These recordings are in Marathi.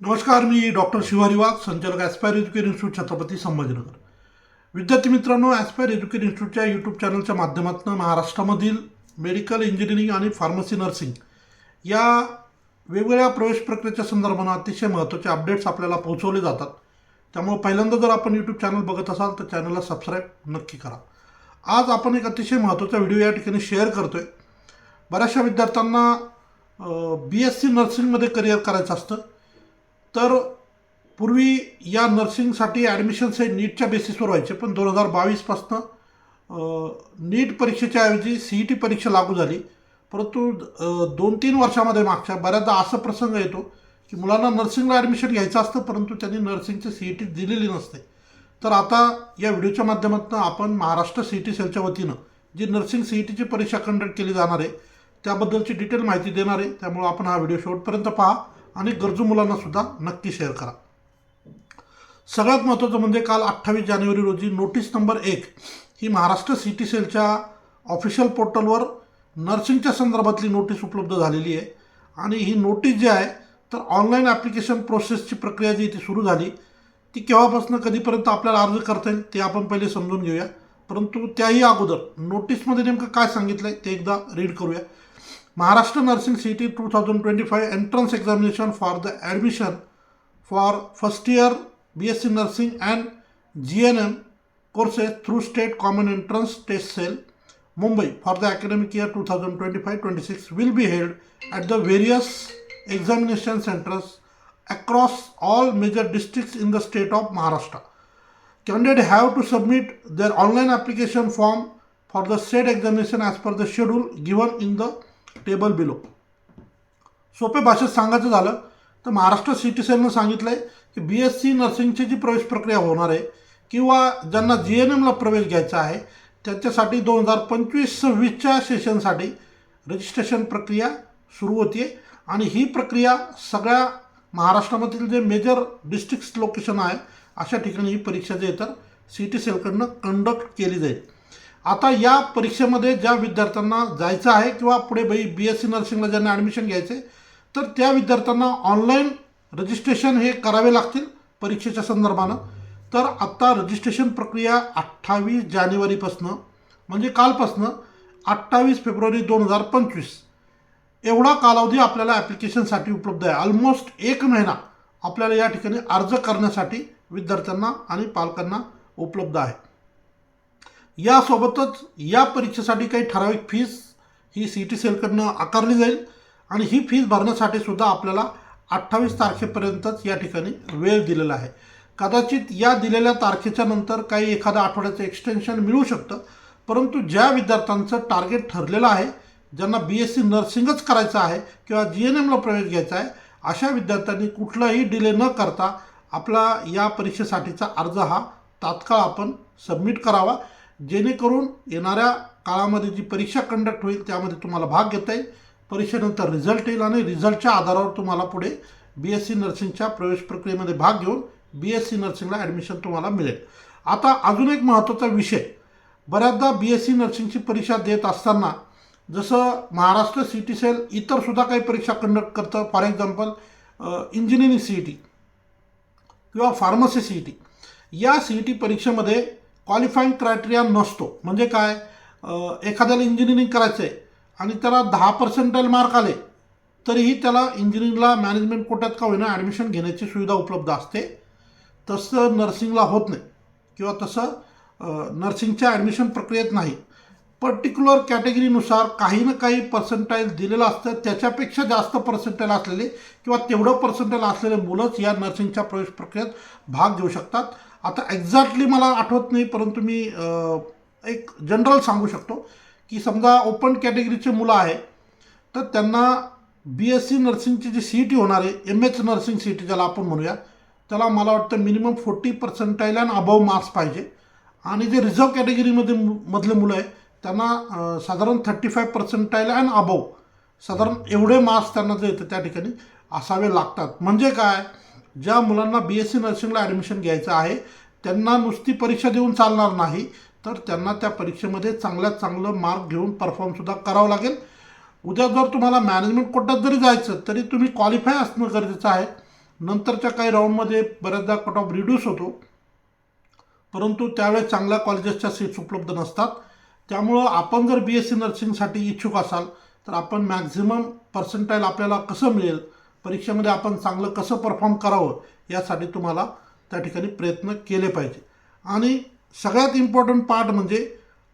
नमस्कार मी डॉक्टर शिवारी वाघ संचालक aspire education institute Chhatrapati Sambhajinagar. विद्यार्थी मित्रांनो ॲस्पायर एज्युकेशन इन्स्टिट्यूटच्या यूट्यूब चॅनलच्या माध्यमातून महाराष्ट्रामधील मेडिकल इंजिनिअरिंग आणि फार्मसी नर्सिंग या वेगवेगळ्या प्रवेश प्रक्रियेच्या संदर्भानं अतिशय महत्त्वाचे अपडेट्स आपल्याला पोहोचवले जातात. त्यामुळे पहिल्यांदा जर आपण यूट्यूब चॅनल बघत असाल तर चॅनलला सबस्क्राईब नक्की करा. आज आपण एक अतिशय महत्त्वाचा व्हिडिओ या ठिकाणी शेअर करतो आहे बऱ्याचशा विद्यार्थ्यांना बी एस सी नर्सिंगमध्ये करिअर करायचं असतं. तर पूर्वी या नर्सिंगसाठी ॲडमिशन्स हे नीटच्या बेसिसवर व्हायचे पण दोन हजार बावीसपासनं नीट परीक्षेच्या ऐवजी सी ई टी परीक्षा लागू झाली. परंतु दोन तीन वर्षामध्ये मागच्या बऱ्याचदा असा प्रसंग येतो की मुलांना नर्सिंगला ॲडमिशन घ्यायचं असतं परंतु त्यांनी नर्सिंगची सी ई टी दिलेली नसते. तर आता या व्हिडिओच्या माध्यमातून आपण महाराष्ट्र सी ई टी सेलच्या वतीनं जी नर्सिंग सी ई टीची परीक्षा कंडक्ट केली जाणार आहे त्याबद्दलची डिटेल माहिती देणार आहे. त्यामुळे आपण हा व्हिडिओ शेवटपर्यंत पहा. आणि गरजू मुलांना सुद्धा नक्की शेअर करा. सगळ्यात महत्त्वाचं म्हणजे काल अठ्ठावीस जानेवारी रोजी नोटीस नंबर एक ही महाराष्ट्र सी टी सेलच्या ऑफिशियल पोर्टलवर नर्सिंगच्या संदर्भातली नोटीस उपलब्ध झालेली आहे. आणि ही नोटीस जी आहे तर ऑनलाईन ॲप्लिकेशन प्रोसेसची प्रक्रिया जी ती सुरू झाली. ती केव्हापासून कधीपर्यंत आपल्याला अर्ज करता येईल ते आपण पहिले समजून घेऊया. परंतु त्याही अगोदर नोटीसमध्ये नेमकं काय सांगितलं आहे ते एकदा रीड करूया. Maharashtra Nursing CT 2025 entrance examination for the admission for first year BSc Nursing and GNM courses through State Common Entrance Test Cell Mumbai for the academic year 2025-26 will be held at the various examination centers across all major districts in the state of Maharashtra. Candidates have to submit their online application form for the state examination as per the schedule given in the table below सोप्या भाषेत सांगायचं झालं तर महाराष्ट्र सिटी सेलनं सांगितलं आहे की बी एस सी नर्सिंगची जी प्रवेश प्रक्रिया होणार आहे किंवा ज्यांना जी एन एमला प्रवेश घ्यायचा आहे त्याच्यासाठी दोन हजार पंचवीस सव्वीसच्या सेशनसाठी रजिस्ट्रेशन प्रक्रिया सुरू होते आणि ही प्रक्रिया सगळ्या महाराष्ट्रामधील जे मेजर डिस्ट्रिक्ट लोकेशन आहे अशा ठिकाणी ही परीक्षा जे तर सी टी सेलकडनं कंडक्ट केली जाईल. आता या परीक्षेमध्ये ज्या विद्यार्थ्यांना जायचं आहे किंवा पुढे बाई बी एस सी नर्सिंगला ज्यांना ॲडमिशन घ्यायचं आहे तर त्या विद्यार्थ्यांना ऑनलाईन रजिस्ट्रेशन हे करावे लागतील परीक्षेच्या संदर्भानं. तर आत्ता रजिस्ट्रेशन प्रक्रिया अठ्ठावीस जानेवारीपासनं म्हणजे कालपासनं अठ्ठावीस फेब्रुवारी दोन हजार पंचवीस. एवढा कालावधी आपल्याला ॲप्लिकेशनसाठी उपलब्ध आहे. ऑलमोस्ट एक महिना आपल्याला या ठिकाणी अर्ज करण्यासाठी विद्यार्थ्यांना आणि पालकांना उपलब्ध आहे. यासोबतच या परीक्षेसाठी काही ठराविक फीस ही सी टी सेलकडनं आकारली जाईल आणि ही फीस भरण्यासाठी सुद्धा आपल्याला अठ्ठावीस तारखेपर्यंतच या ठिकाणी वेळ दिलेला आहे. कदाचित या दिलेल्या तारखेच्या नंतर काही एखाद्या आठवड्याचं एक्सटेन्शन मिळू शकतं परंतु ज्या विद्यार्थ्यांचं टार्गेट ठरलेलं आहे ज्यांना बी एस सी नर्सिंगच करायचं आहे किंवा जी एन एमला प्रवेश घ्यायचा आहे अशा विद्यार्थ्यांनी कुठलाही डिले न करता आपला या परीक्षेसाठीचा अर्ज हा तात्काळ आपण सबमिट करावा. जेणेकरून येणाऱ्या काळामध्ये जी परीक्षा कंडक्ट होईल त्यामध्ये तुम्हाला भाग घेता येईल. परीक्षेनंतर रिझल्ट येईल आणि रिझल्टच्या आधारावर तुम्हाला पुढे बी एस सी नर्सिंगच्या प्रवेश प्रक्रियेमध्ये भाग घेऊन बी एस सी नर्सिंगला ॲडमिशन तुम्हाला मिळेल. आता अजून एक महत्त्वाचा विषय. बऱ्याचदा बी एस सी नर्सिंगची परीक्षा देत असताना जसं महाराष्ट्र सी टी सेल इतरसुद्धा काही परीक्षा कंडक्ट करतं. For example engineering C E T किंवा फार्मसी सी ई टी या सी ई टी परीक्षेमध्ये क्वालिफाईंग क्रायटेरिया नसतो. म्हणजे काय? एखाद्याला इंजिनिअरिंग करायचं आहे आणि त्याला दहा पर्सेंटाईल मार्क आले तरीही त्याला इंजिनिअरिंगला मॅनेजमेंट कोट्यात का होईना ॲडमिशन घेण्याची सुविधा उपलब्ध असते. तसं नर्सिंगला होत नाही. किंवा तसं नर्सिंगच्या ॲडमिशन प्रक्रियेत नाही. पर्टिक्युलर कॅटेगरीनुसार काही ना काही पर्सेंटाईल दिलेलं असतं. त्याच्यापेक्षा जास्त पर्सेंटाईल असलेले किंवा तेवढं पर्सेंटाईल असलेले मुलंच या नर्सिंगच्या प्रवेश प्रक्रियेत भाग घेऊ शकतात. आता एक्झॅक्टली मला आठवत नाही परंतु मी एक जनरल सांगू शकतो की समजा ओपन कॅटेगरीचे मुलं आहे तर त्यांना बी एस सी नर्सिंगची जी सी ई टी होणार आहे M H nursing C E T ज्याला आपण म्हणूया त्याला मला वाटतं minimum forty percentile and above marks पाहिजे. आणि जे रिझर्व कॅटेगरीमध्ये मधले मुलं आहे त्यांना साधारण thirty five percentile and above साधारण एवढे मार्क्स त्यांना जे येतं त्या ठिकाणी असावे लागतात. म्हणजे काय? ज्या मुलांना बी एस सी नर्सिंगला ॲडमिशन घ्यायचं आहे त्यांना नुसती परीक्षा देऊन चालणार नाही तर त्यांना त्या परीक्षेमध्ये चांगल्यात चांगलं मार्क घेऊन परफॉर्मसुद्धा करावं लागेल. उद्या जर तुम्हाला मॅनेजमेंट कोटात जरी जायचं तरी तुम्ही क्वालिफाय असणं गरजेचं आहे. नंतरच्या काही राऊंडमध्ये बऱ्याचदा कट ऑफ रिड्यूस होतो. परंतु त्यावेळेस चांगल्या कॉलेजेसच्या सीट्स उपलब्ध नसतात. त्यामुळं आपण जर बी एस सी नर्सिंगसाठी इच्छुक असाल तर आपण मॅक्झिमम पर्सेंटाईल आपल्याला कसं मिळेल? परीक्षेमध्ये आपण चांगलं कसं परफॉर्म करावं यासाठी तुम्हाला त्या ठिकाणी प्रयत्न केले पाहिजे. आणि सगळ्यात इम्पॉर्टंट पार्ट म्हणजे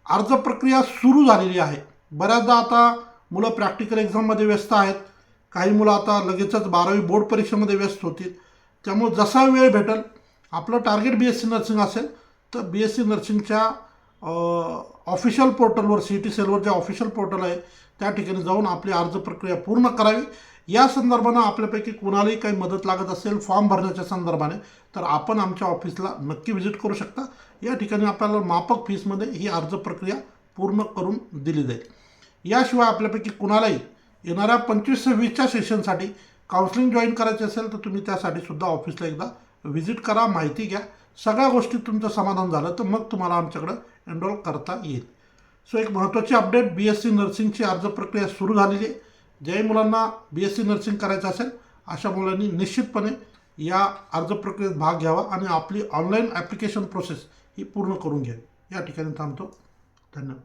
अर्ज प्रक्रिया सुरू झालेली आहे. बऱ्याचदा आता मुलं प्रॅक्टिकल एक्झाममध्ये व्यस्त आहेत. काही मुलं आता लगेचच बारावी बोर्ड परीक्षेमध्ये व्यस्त होतील. त्यामुळे जसा वेळ भेटेल आपलं target B S C nursing असेल तर बी एस सी नर्सिंगच्या ऑफिशियल पोर्टलवर सी टी सेलवर जे ऑफिशियल पोर्टल आहे त्या ठिकाणी जाऊन आपली अर्ज प्रक्रिया पूर्ण करावी. या संदर्भानं आपल्यापैकी कुणालाही काही मदत लागत असेल फॉर्म भरण्याच्या संदर्भाने तर आपण आमच्या ऑफिसला नक्की व्हिजिट करू शकता. या ठिकाणी आपल्याला माफक फीसमध्ये ही अर्ज प्रक्रिया पूर्ण करून दिली जाईल. याशिवाय आपल्यापैकी कुणालाही येणाऱ्या पंचवीस वीसच्या सेशनसाठी काउन्सिलिंग जॉईन करायचे असेल तर तुम्ही त्यासाठी सुद्धा ऑफिसला एकदा व्हिजिट करा माहिती घ्या. सगळ्या गोष्टी तुमचं समाधान झालं तर मग तुम्हाला आमच्याकडं एनरोल करता येईल. सो एक महत्त्वाची अपडेट बी एस सी नर्सिंगची अर्ज प्रक्रिया सुरू झालेली आहे. ज्याही मुलांना बी एस सी नर्सिंग करायचं असेल अशा मुलांनी निश्चितपणे या अर्ज प्रक्रियेत भाग घ्यावा आणि आपली ऑनलाईन ॲप्लिकेशन प्रोसेस ही पूर्ण करून घ्यावी या ठिकाणी थांबतो. धन्यवाद.